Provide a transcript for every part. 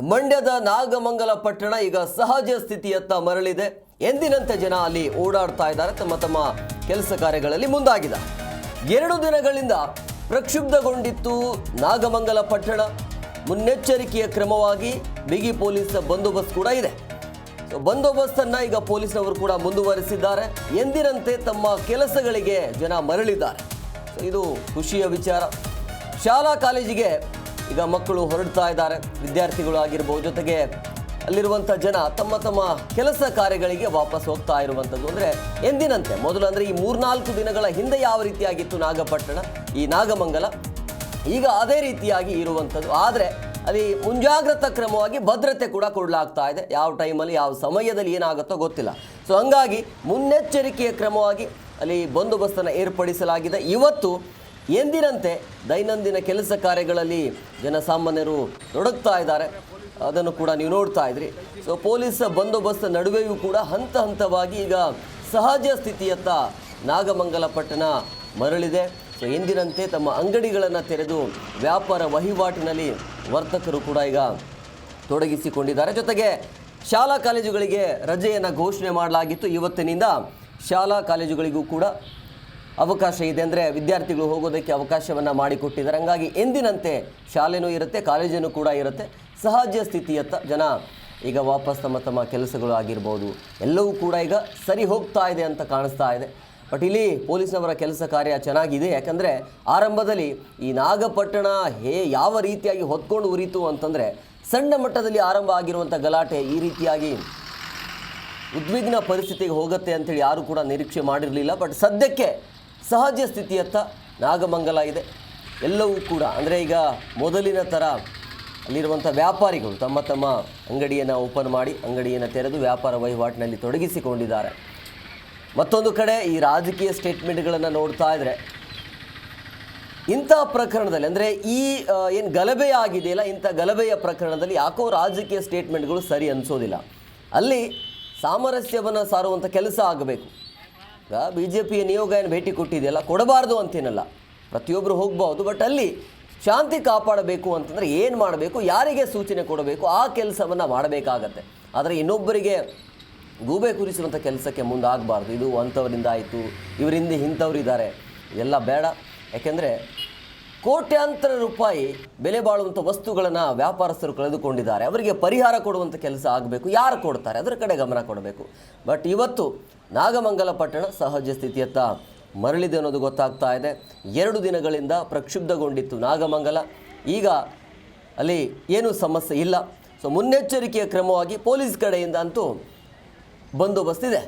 ಮಂಡ್ಯದ ನಾಗಮಂಗಲ ಪಟ್ಟಣ ಈಗ ಸಹಜ ಸ್ಥಿತಿಯತ್ತ ಮರಳಿದೆ. ಎಂದಿನಂತೆ ಜನ ಅಲ್ಲಿ ಓಡಾಡ್ತಾ ಇದ್ದಾರೆ. ತಮ್ಮ ತಮ್ಮ ಕೆಲಸ ಕಾರ್ಯಗಳಲ್ಲಿ ಮುಂದಾಗಿದ್ದಾರೆ ಎರಡು ದಿನಗಳಿಂದ ಪ್ರಕ್ಷುಬ್ಧಗೊಂಡಿತ್ತು ನಾಗಮಂಗಲ ಪಟ್ಟಣ. ಮುನ್ನೆಚ್ಚರಿಕೆಯ ಕ್ರಮವಾಗಿ ಬಿಗಿ ಪೊಲೀಸ್ ಬಂದೋಬಸ್ತ್ ಕೂಡ ಇದೆ. ಬಂದೋಬಸ್ತನ್ನ ಈಗ ಪೊಲೀಸ್ನವರು ಕೂಡ ಮುಂದುವರಿಸಿದ್ದಾರೆ. ಎಂದಿನಂತೆ ತಮ್ಮ ಕೆಲಸಗಳಿಗೆ ಜನ ಮರಳಿದ್ದಾರೆ. ಇದು ಖುಷಿಯ ವಿಚಾರ. ಶಾಲಾ ಕಾಲೇಜಿಗೆ ಈಗ ಮಕ್ಕಳು ಹೊರಡ್ತಾ ಇದ್ದಾರೆ. ವಿದ್ಯಾರ್ಥಿಗಳು ಆಗಿರ್ಬೋದು ಜೊತೆಗೆ ಅಲ್ಲಿರುವಂಥ ಜನ ತಮ್ಮ ತಮ್ಮ ಕೆಲಸ ಕಾರ್ಯಗಳಿಗೆ ವಾಪಸ್ ಹೋಗ್ತಾ ಇರುವಂಥದ್ದು. ಅಂದರೆ ಎಂದಿನಂತೆ? ಮೊದಲು ಅಂದರೆ ಈ ಮೂರ್ನಾಲ್ಕು ದಿನಗಳ ಹಿಂದೆ ಯಾವ ರೀತಿಯಾಗಿತ್ತು ನಾಗಪಟ್ಟಣ? ಈ ನಾಗಮಂಗಲ. ಈಗ ಅದೇ ರೀತಿಯಾಗಿ ಇರುವಂಥದ್ದು. ಆದರೆ ಅಲ್ಲಿ ಮುಂಜಾಗ್ರತಾ ಕ್ರಮವಾಗಿ ಭದ್ರತೆ ಕೂಡ ಕೊಡಲಾಗ್ತಾ ಇದೆ. ಯಾವ ಟೈಮಲ್ಲಿ, ಯಾವ ಸಮಯದಲ್ಲಿ ಏನಾಗುತ್ತೋ ಗೊತ್ತಿಲ್ಲ. ಸೊ ಹಂಗಾಗಿ ಮುನ್ನೆಚ್ಚರಿಕೆಯ ಕ್ರಮವಾಗಿ ಅಲ್ಲಿ ಬಂದೋಬಸ್ತನ್ನು ಏರ್ಪಡಿಸಲಾಗಿದೆ. ಇವತ್ತು ಎಂದಿನಂತೆ ದೈನಂದಿನ ಕೆಲಸ ಕಾರ್ಯಗಳಲ್ಲಿ ಜನಸಾಮಾನ್ಯರು ತೊಡಗ್ತಾ ಇದ್ದಾರೆ. ಅದನ್ನು ಕೂಡ ನೀವು ನೋಡ್ತಾ ಇದ್ರಿ. ಸೊ ಪೊಲೀಸ್ ಬಂದೋಬಸ್ತ್ ನಡುವೆಯೂ ಕೂಡ ಹಂತ ಹಂತವಾಗಿ ಈಗ ಸಹಜ ಸ್ಥಿತಿಯತ್ತ ನಾಗಮಂಗಲ ಪಟ್ಟಣ ಮರಳಿದೆ. ಸೊ ಎಂದಿನಂತೆ ತಮ್ಮ ಅಂಗಡಿಗಳನ್ನು ತೆರೆದು ವ್ಯಾಪಾರ ವಹಿವಾಟಿನಲ್ಲಿ ವರ್ತಕರು ಕೂಡ ಈಗ ತೊಡಗಿಸಿಕೊಂಡಿದ್ದಾರೆ. ಜೊತೆಗೆ ಶಾಲಾ ಕಾಲೇಜುಗಳಿಗೆ ರಜೆಯನ್ನು ಘೋಷಣೆ ಮಾಡಲಾಗಿತ್ತು. ಇವತ್ತಿನಿಂದ ಶಾಲಾ ಕಾಲೇಜುಗಳಿಗೂ ಕೂಡ ಅವಕಾಶ ಇದೆ ಅಂದರೆ ವಿದ್ಯಾರ್ಥಿಗಳು ಹೋಗೋದಕ್ಕೆ ಅವಕಾಶವನ್ನು ಮಾಡಿಕೊಟ್ಟಿದ್ದಾರೆ. ಹಂಗಾಗಿ ಎಂದಿನಂತೆ ಶಾಲೆನೂ ಇರುತ್ತೆ, ಕಾಲೇಜನ್ನು ಕೂಡ ಇರುತ್ತೆ. ಸಹಜ ಸ್ಥಿತಿಯತ್ತ ಜನ ಈಗ ವಾಪಸ್ ತಮ್ಮ ತಮ್ಮ ಕೆಲಸಗಳು ಆಗಿರ್ಬೋದು. ಎಲ್ಲವೂ ಕೂಡ ಈಗ ಸರಿ ಹೋಗ್ತಾ ಇದೆ ಅಂತ ಕಾಣಿಸ್ತಾ ಇದೆ. ಬಟ್ ಇಲ್ಲಿ ಪೊಲೀಸ್ನವರ ಕೆಲಸ ಕಾರ್ಯ ಚೆನ್ನಾಗಿದೆ. ಯಾಕಂದರೆ ಆರಂಭದಲ್ಲಿ ಈ ನಾಗಪಟ್ಟಣ ಹೇ ಯಾವ ರೀತಿಯಾಗಿ ಹೊತ್ಕೊಂಡು ಉರಿತು ಅಂತಂದರೆ ಸಣ್ಣ ಮಟ್ಟದಲ್ಲಿ ಆರಂಭ ಆಗಿರುವಂಥ ಗಲಾಟೆ ಈ ರೀತಿಯಾಗಿ ಉದ್ವಿಗ್ನ ಪರಿಸ್ಥಿತಿಗೆ ಹೋಗುತ್ತೆ ಅಂತೇಳಿ ಯಾರು ಕೂಡ ನಿರೀಕ್ಷೆ ಮಾಡಿರಲಿಲ್ಲ. ಬಟ್ ಸದ್ಯಕ್ಕೆ ಸಹಜ ಸ್ಥಿತಿಯತ್ತ ನಾಗಮಂಗಲ ಇದೆ. ಎಲ್ಲವೂ ಕೂಡ, ಅಂದರೆ ಈಗ ಮೊದಲಿನ ಥರ ಅಲ್ಲಿರುವಂಥ ವ್ಯಾಪಾರಿಗಳು ತಮ್ಮ ತಮ್ಮ ಅಂಗಡಿಯನ್ನು ಓಪನ್ ಮಾಡಿ, ಅಂಗಡಿಯನ್ನು ತೆರೆದು ವ್ಯಾಪಾರ ವಹಿವಾಟಿನಲ್ಲಿ ತೊಡಗಿಸಿಕೊಂಡಿದ್ದಾರೆ. ಮತ್ತೊಂದು ಕಡೆ ಈ ರಾಜಕೀಯ ಸ್ಟೇಟ್ಮೆಂಟ್ಗಳನ್ನು ನೋಡ್ತಾ ಇದ್ದರೆ ಇಂಥ ಪ್ರಕರಣದಲ್ಲಿ, ಅಂದರೆ ಈ ಏನು ಗಲಭೆ ಆಗಿದೆಯಲ್ಲ ಇಂಥ ಗಲಭೆಯ ಪ್ರಕರಣದಲ್ಲಿ ಯಾಕೋ ರಾಜಕೀಯ ಸ್ಟೇಟ್ಮೆಂಟ್ಗಳು ಸರಿ ಅನಿಸೋದಿಲ್ಲ. ಅಲ್ಲಿ ಸಾಮರಸ್ಯವನ್ನು ಸಾರುವಂಥ ಕೆಲಸ ಆಗಬೇಕು. ಈಗ ಬಿ ಜೆ ಪಿಯ ನಿಯೋಗ ಏನು ಭೇಟಿ ಕೊಟ್ಟಿದೆಯಲ್ಲ ಕೊಡಬಾರ್ದು ಅಂತೇನಲ್ಲ. ಪ್ರತಿಯೊಬ್ಬರು ಹೋಗ್ಬೋದು ಬಟ್ ಅಲ್ಲಿ ಶಾಂತಿ ಕಾಪಾಡಬೇಕು ಅಂತಂದರೆ ಏನು ಮಾಡಬೇಕು, ಯಾರಿಗೆ ಸೂಚನೆ ಕೊಡಬೇಕು, ಆ ಕೆಲಸವನ್ನು ಮಾಡಬೇಕಾಗತ್ತೆ. ಆದರೆ ಇನ್ನೊಬ್ಬರಿಗೆ ಗೂಬೆ ಕುರಿಸುವಂಥ ಕೆಲಸಕ್ಕೆ ಮುಂದಾಗಬಾರ್ದು. ಇದು ಅಂಥವರಿಂದ ಆಯಿತು, ಇವರಿಂದ ಇಂಥವ್ರಿದ್ದಾರೆ ಎಲ್ಲ ಬೇಡ. ಯಾಕೆಂದರೆ ಕೋಟ್ಯಾಂತರ ರೂಪಾಯಿ ಬೆಲೆ ಬಾಳುವಂಥ ವಸ್ತುಗಳನ್ನು ವ್ಯಾಪಾರಸ್ಥರು ಕಳೆದುಕೊಂಡಿದ್ದಾರೆ. ಅವರಿಗೆ ಪರಿಹಾರ ಕೊಡುವಂಥ ಕೆಲಸ ಆಗಬೇಕು. ಯಾರು ಕೊಡ್ತಾರೆ? ಅದರ ಕಡೆ ಗಮನ ಕೊಡಬೇಕು. ಬಟ್ ಇವತ್ತು ನಾಗಮಂಗಲ ಪಟ್ಟಣ ಸಹಜ ಸ್ಥಿತಿಯತ್ತ ಮರಳಿದೆ ಅನ್ನೋದು ಗೊತ್ತಾಗ್ತಾ ಇದೆ. ಎರಡು ದಿನಗಳಿಂದ ಪ್ರಕ್ಷುಬ್ಧಗೊಂಡಿತ್ತು ನಾಗಮಂಗಲ. ಈಗ ಅಲ್ಲಿ ಏನೂ ಸಮಸ್ಯೆ ಇಲ್ಲ. ಸೊ ಮುನ್ನೆಚ್ಚರಿಕೆಯ ಕ್ರಮವಾಗಿ ಪೊಲೀಸ್ ಕಡೆಯಿಂದ ಅಂತೂ ಬಂದೋಬಸ್ತ್ ಇದೆ.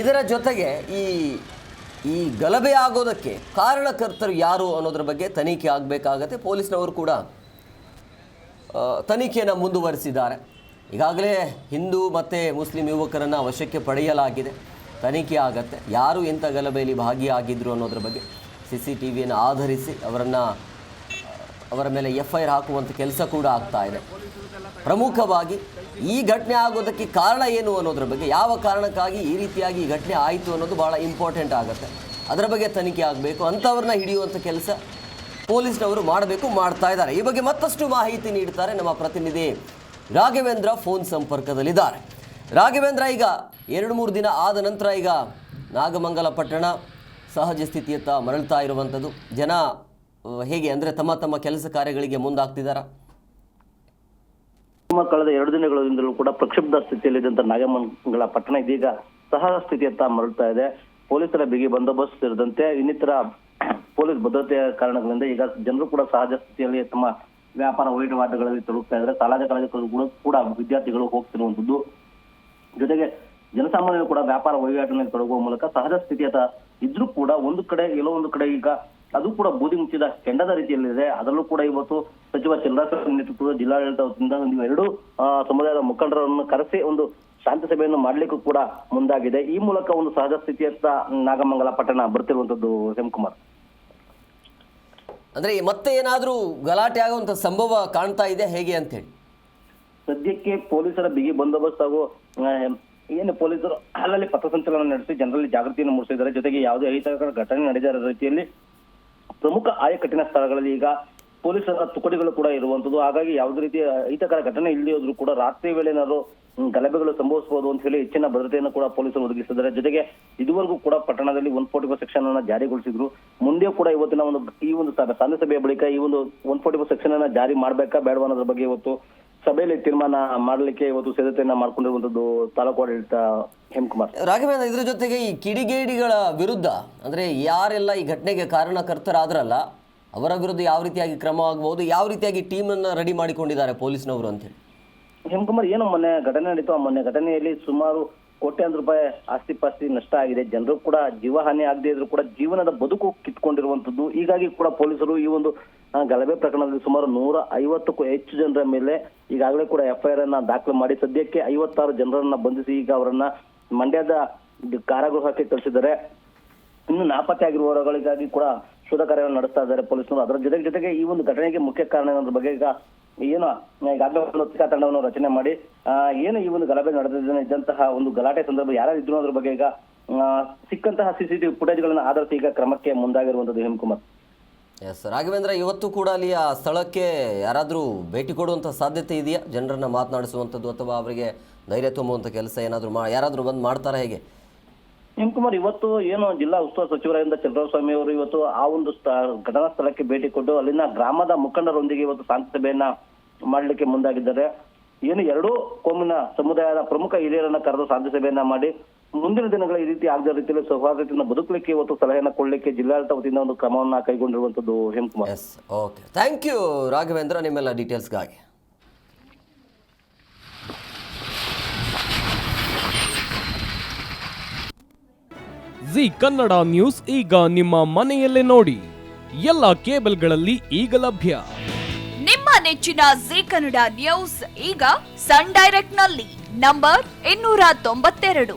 ಇದರ ಜೊತೆಗೆ ಈ ಈ ಗಲಭೆ ಆಗೋದಕ್ಕೆ ಕಾರಣಕರ್ತರು ಯಾರು ಅನ್ನೋದ್ರ ಬಗ್ಗೆ ತನಿಖೆ ಆಗಬೇಕಾಗತ್ತೆ. ಪೊಲೀಸ್ನವರು ಕೂಡ ತನಿಖೆಯನ್ನು ಮುಂದುವರಿಸಿದ್ದಾರೆ. ಈಗಾಗಲೇ ಹಿಂದೂ ಮತ್ತು ಮುಸ್ಲಿಂ ಯುವಕರನ್ನು ವಶಕ್ಕೆ ಪಡೆಯಲಾಗಿದೆ. ತನಿಖೆ ಆಗತ್ತೆ. ಯಾರು ಎಂಥ ಗಲಭೆಯಲ್ಲಿ ಭಾಗಿಯಾಗಿದ್ದರು ಅನ್ನೋದ್ರ ಬಗ್ಗೆ ಸಿ ಸಿ ಟಿ ವಿಯನ್ನು ಆಧರಿಸಿ ಅವರನ್ನು, ಅವರ ಮೇಲೆ ಎಫ್ ಐ ಆರ್ ಹಾಕುವಂಥ ಕೆಲಸ ಕೂಡ ಆಗ್ತಾ ಇದೆ. ಪ್ರಮುಖವಾಗಿ ಈ ಘಟನೆ ಆಗೋದಕ್ಕೆ ಕಾರಣ ಏನು ಅನ್ನೋದ್ರ ಬಗ್ಗೆ, ಯಾವ ಕಾರಣಕ್ಕಾಗಿ ಈ ರೀತಿಯಾಗಿ ಈ ಘಟನೆ ಆಯಿತು ಅನ್ನೋದು ಭಾಳ ಇಂಪಾರ್ಟೆಂಟ್ ಆಗುತ್ತೆ. ಅದರ ಬಗ್ಗೆ ತನಿಖೆ ಆಗಬೇಕು, ಅಂಥವ್ರನ್ನ ಹಿಡಿಯುವಂಥ ಕೆಲಸ ಪೊಲೀಸ್ನವರು ಮಾಡಬೇಕು, ಮಾಡ್ತಾ ಇದ್ದಾರೆ. ಈ ಬಗ್ಗೆ ಮತ್ತಷ್ಟು ಮಾಹಿತಿ ನೀಡ್ತಾರೆ ನಮ್ಮ ಪ್ರತಿನಿಧಿ ರಾಘವೇಂದ್ರ ಫೋನ್ ಸಂಪರ್ಕದಲ್ಲಿದ್ದಾರೆ. ರಾಘವೇಂದ್ರ, ಈಗ ಎರಡು ಮೂರು ದಿನ ಆದ ನಂತರ ಈಗ ನಾಗಮಂಗಲ ಪಟ್ಟಣ ಸಹಜ ಸ್ಥಿತಿಯತ್ತ ಮರಳ್ತಾ ಇರುವಂಥದ್ದು. ಜನ ಹೇಗೆ ಅಂದರೆ ತಮ್ಮ ತಮ್ಮ ಕೆಲಸ ಕಾರ್ಯಗಳಿಗೆ ಮುಂದಾಗ್ತಿದ್ದಾರಾ? ಕಳೆದ ಎರಡು ದಿನಗಳಿಂದಲೂ ಕೂಡ ಪ್ರಕ್ಷುಬ್ಧ ಸ್ಥಿತಿಯಲ್ಲಿದ್ದಂತ ನಾಗಮಂಗಲ ಪಟ್ಟಣ. ಇದೀಗ ಸಹಜ ಸ್ಥಿತಿಯತ್ತ ಮರಳುತ್ತಾ ಇದೆ. ಪೊಲೀಸರ ಬಿಗಿ ಬಂದೋಬಸ್ತ್ ಸೇರಿದಂತೆ ಇನ್ನಿತರ ಪೊಲೀಸ್ ಭದ್ರತೆಯ ಕಾರಣಗಳಿಂದ ಈಗ ಜನರು ಕೂಡ ಸಹಜ ಸ್ಥಿತಿಯಲ್ಲಿ ತಮ್ಮ ವ್ಯಾಪಾರ ವಹಿವಾಟುಗಳಲ್ಲಿ ತೊಡಗ್ತಾ ಇದ್ದಾರೆ. ಶಾಲಾ ಕಾಲೇಜುಗಳು ಕೂಡ ಕೂಡ ವಿದ್ಯಾರ್ಥಿಗಳು ಹೋಗ್ತಿರುವಂತದ್ದು ಜೊತೆಗೆ ಜನಸಾಮಾನ್ಯರು ಕೂಡ ವ್ಯಾಪಾರ ವಹಿವಾಟಿನಲ್ಲಿ ತೊಡಗುವ ಮೂಲಕ ಸಹಜ ಸ್ಥಿತಿಯತ್ತ ಇದ್ರೂ ಕೂಡ ಒಂದು ಕಡೆ, ಎಲ್ಲೋ ಒಂದು ಕಡೆ ಈಗ ಅದು ಕೂಡ ಬೂದಿ ಮುಚ್ಚಿದ ಕೆಂಡದ ರೀತಿಯಲ್ಲಿದೆ. ಅದರಲ್ಲೂ ಕೂಡ ಇವತ್ತು ಸಚಿವ ಚಂದ್ರಶೇಖರ್ ನೇತೃತ್ವದ ಜಿಲ್ಲಾಡಳಿತ ವತಿಯಿಂದ ನೀವು ಎರಡು ಸಮುದಾಯದ ಮುಖಂಡರನ್ನು ಕರೆಸಿ ಒಂದು ಶಾಂತಿ ಸಭೆಯನ್ನು ಮಾಡ್ಲಿಕ್ಕೂ ಕೂಡ ಮುಂದಾಗಿದೆ. ಈ ಮೂಲಕ ಒಂದು ಸಹಜ ಸ್ಥಿತಿಯತ್ತ ನಾಗಮಂಗಲ ಪಟ್ಟಣ ಬರ್ತಿರುವಂತದ್ದು ಹೇಮಕುಮಾರ್ ಅಂದ್ರೆ ಮತ್ತೆ ಏನಾದರೂ ಗಲಾಟೆ ಆಗುವಂತ ಸಂಭವ ಕಾಣ್ತಾ ಇದೆ? ಹೇಗೆ ಅಂತ ಹೇಳಿ. ಸದ್ಯಕ್ಕೆ ಪೊಲೀಸರ ಬಿಗಿ ಬಂದೋಬಸ್ತ್ ಹಾಗೂ ಏನು ಪೊಲೀಸರು ಅಲ್ಲಲ್ಲಿ ಪಥಸಂಚಲನ ನಡೆಸಿ ಜನರಲ್ಲಿ ಜಾಗೃತಿಯನ್ನು ಮೂಡಿಸಿದ್ದಾರೆ. ಜೊತೆಗೆ ಯಾವುದೇ ಅಹಿತಕರ ಘಟನೆ ನಡೆದ ರೀತಿಯಲ್ಲಿ ಪ್ರಮುಖ ಆಯಕಟ್ಟಿನ ಸ್ಥಳಗಳಲ್ಲಿ ಈಗ ಪೊಲೀಸರ ತುಕಡಿಗಳು ಕೂಡ ಇರುವಂತದ್ದು. ಹಾಗಾಗಿ ಯಾವುದೇ ರೀತಿಯ ಅಹಿತಕರ ಘಟನೆ ಇಲ್ಲದೆ ಹೋದ್ರು ಕೂಡ ರಾತ್ರಿ ವೇಳೆ ಏನಾದ್ರು ಗಲಭೆಗಳು ಸಂಭವಿಸಬಹುದು ಅಂತ ಹೇಳಿ ಹೆಚ್ಚಿನ ಭದ್ರತೆಯನ್ನು ಕೂಡ ಪೊಲೀಸರು ಒದಗಿಸಿದ್ದಾರೆ. ಜೊತೆಗೆ ಇದುವರೆಗೂ ಕೂಡ ಪಟ್ಟಣದಲ್ಲಿ ಒನ್ ಫೋರ್ಟಿ ಫೋರ್ ಸೆಕ್ಷನ್ ಅನ್ನ ಜಾರಿಗೊಳಿಸಿದ್ರು. ಮುಂದೆ ಕೂಡ ಇವತ್ತಿನ ಒಂದು ಈ ಒಂದು ಸಭೆ- ಸಭೆಯ ಬಳಿಕ ಈ ಒಂದು ಒನ್ ಫೋರ್ಟಿ ಫೋರ್ ಸೆಕ್ಷನ್ ಅನ್ನ ಜಾರಿ ಮಾಡ್ಬೇಕಾ ಬೇಡವಾ ಅನ್ನೋದ್ರ ಬಗ್ಗೆ ಇವತ್ತು ಸಭೆಯಲ್ಲಿ ತೀರ್ಮಾನ ಮಾಡಲಿಕ್ಕೆ ಇವತ್ತು ಸಿದ್ಧತೆಯನ್ನ ಮಾಡ್ಕೊಂಡಿರುವಂತದ್ದು ತಾಲೂಕು ಆಡಳಿತ ಹೇಮಕುಮಾರ್ ರಾಘವೇಂದ್ರ ಇದ್ರ ಜೊತೆಗೆ ಈ ಕಿಡಿಗೇಡಿಗಳ ವಿರುದ್ಧ ಅಂದ್ರೆ ಯಾರೆಲ್ಲ ಈ ಘಟನೆಗೆ ಕಾರಣಕರ್ತರಾದ್ರಲ್ಲ ಅವರ ವಿರುದ್ಧ ಯಾವ ರೀತಿಯಾಗಿ ಕ್ರಮ ಆಗಬಹುದು ಯಾವ ರೀತಿಯಾಗಿ ಟೀಮನ್ನು ರೆಡಿ ಮಾಡಿಕೊಂಡಿದ್ದಾರೆ ಪೊಲೀಸ್ನವರು ಅಂತೇಳಿ ಹೇಮಕುಮಾರ್ ಏನು ಮೊನ್ನೆ ಘಟನೆ ನಡೀತು. ಆ ಮೊನ್ನೆ ಘಟನೆಯಲ್ಲಿ ಸುಮಾರು ಕೋಟ್ಯಾಂತರ ರೂಪಾಯಿ ಆಸ್ತಿ ಪಾಸ್ತಿ ನಷ್ಟ ಆಗಿದೆ. ಜನರು ಕೂಡ ಜೀವಹಾನಿ ಆಗದೆ ಇದ್ರು ಕೂಡ ಜೀವನದ ಬದುಕು ಕಿತ್ಕೊಂಡಿರುವಂತದ್ದು. ಹೀಗಾಗಿ ಕೂಡ ಪೊಲೀಸರು ಈ ಒಂದು ಗಲಭೆ ಪ್ರಕರಣದಲ್ಲಿ ಸುಮಾರು ನೂರ ಐವತ್ತಕ್ಕೂ ಹೆಚ್ಚು ಜನರ ಮೇಲೆ ಈಗಾಗಲೇ ಕೂಡ ಎಫ್ಐಆರ್ ಅನ್ನ ದಾಖಲು ಮಾಡಿ, ಸದ್ಯಕ್ಕೆ ಐವತ್ತಾರು ಜನರನ್ನ ಬಂಧಿಸಿ ಈಗ ಅವರನ್ನ ಮಂಡ್ಯದ ಕಾರಾಗೃಹಕ್ಕೆ ಕಳಿಸಿದ್ದಾರೆ. ಇನ್ನು ನಾಪತ್ತೆ ಆಗಿರುವವರುಗಳಿಗಾಗಿ ಕೂಡ ಶೋಧ ಕಾರ್ಯವನ್ನು ನಡೆಸ್ತಾ ಇದ್ದಾರೆ ಪೊಲೀಸರು ಅದರ ಜೊತೆಗೆ ಜೊತೆಗೆ ಈ ಒಂದು ಘಟನೆಗೆ ಮುಖ್ಯ ಕಾರಣ ಅನ್ನೋದ್ರ ಬಗ್ಗೆ ಈಗ ಏನು, ಈಗಾಗಲೇ ಒಂದು ತಂಡವನ್ನು ರಚನೆ ಮಾಡಿ ಏನು ಈ ಒಂದು ಗಲಭೆ ನಡೆದಿದ್ದಾನೆ ಇದ್ದಂತಹ ಒಂದು ಗಲಾಟೆ ಸಂದರ್ಭ ಯಾರು ಇದ್ರು ಅದ್ರ ಬಗ್ಗೆ ಈಗ ಸಿಕ್ಕಂತಹ ಸಿಸಿಟಿವಿ ಫುಟೇಜ್ಗಳನ್ನು ಆಧರಿಸಿ ಈಗ ಕ್ರಮಕ್ಕೆ ಮುಂದಾಗಿರುವಂತದ್ದು ಹೇಮಕುಮಾರ್. ಎಸ್ ರಾಘವೇಂದ್ರ, ಇವತ್ತು ಕೂಡ ಅಲ್ಲಿ ಆ ಸ್ಥಳಕ್ಕೆ ಯಾರಾದರೂ ಭೇಟಿ ಕೊಡುವಂಥ ಸಾಧ್ಯತೆ ಇದೆಯಾ? ಜನರನ್ನು ಮಾತನಾಡಿಸುವಂಥದ್ದು ಅಥವಾ ಅವರಿಗೆ ಧೈರ್ಯ ತುಂಬುವಂಥ ಕೆಲಸ ಏನಾದರೂ ಮಾ ಯಾರಾದರೂ ಬಂದು ಮಾಡ್ತಾರಾ ಹೇಗೆ? ಕುಮಾರ್, ಇವತ್ತು ಏನು ಜಿಲ್ಲಾ ಉಸ್ತುವಾರಿ ಸಚಿವರಾದ ಚಂದ್ರಸ್ವಾಮಿ ಅವರು ಇವತ್ತು ಆ ಒಂದು ಘಟನಾ ಸ್ಥಳಕ್ಕೆ ಭೇಟಿ ಕೊಟ್ಟು ಅಲ್ಲಿನ ಗ್ರಾಮದ ಮುಖಂಡರೊಂದಿಗೆ ಇವತ್ತು ಶಾಂತಿ ಸಭೆಯನ್ನ ಮಾಡಲಿಕ್ಕೆ ಮುಂದಾಗಿದ್ದಾರೆ. ಏನು ಎರಡೂ ಕೋಮಿನ ಸಮುದಾಯದ ಪ್ರಮುಖ ಹಿರಿಯರನ್ನ ಕರೆದು ಶಾಂತಿ ಸಭೆಯನ್ನ ಮಾಡಿ ಮುಂದಿನ ದಿನಗಳ ಈ ರೀತಿ ಆಗದ ರೀತಿಯಲ್ಲಿ ಸೌಹಾರ್ದತೆಯನ್ನು ಬದುಕಲಿಕ್ಕೆ ಇವತ್ತು ಸಲಹೆಯನ್ನು ಕೊಡಲಿಕ್ಕೆ ಜಿಲ್ಲಾಡಳಿತ ವತಿಯಿಂದ ಒಂದು ಕ್ರಮವನ್ನು ಕೈಗೊಂಡಿರುವಂತದ್ದು Hemakumar. Yes okay thank you Raghavendra ನಿಮ್ಮೆಲ್ಲ ಡೀಟೇಲ್ಸ್ಗಾಗಿ ಜಿ ಕನ್ನಡ ನ್ಯೂಸ್ ಈಗ ನಿಮ್ಮ ಮನೆಯಲ್ಲೇ ನೋಡಿ. ಎಲ್ಲ ಕೇಬಲ್ಗಳಲ್ಲಿ ಈಗ ಲಭ್ಯ. ನಿಮ್ಮ ನೆಚ್ಚಿನ ಜಿ ಕನ್ನಡ ನ್ಯೂಸ್ ಈಗ ಸನ್ ಡೈರೆಕ್ಟ್ನಲ್ಲಿ ನಂಬರ್ ಇನ್ನೂರ ತೊಂಬತ್ತೆರಡು.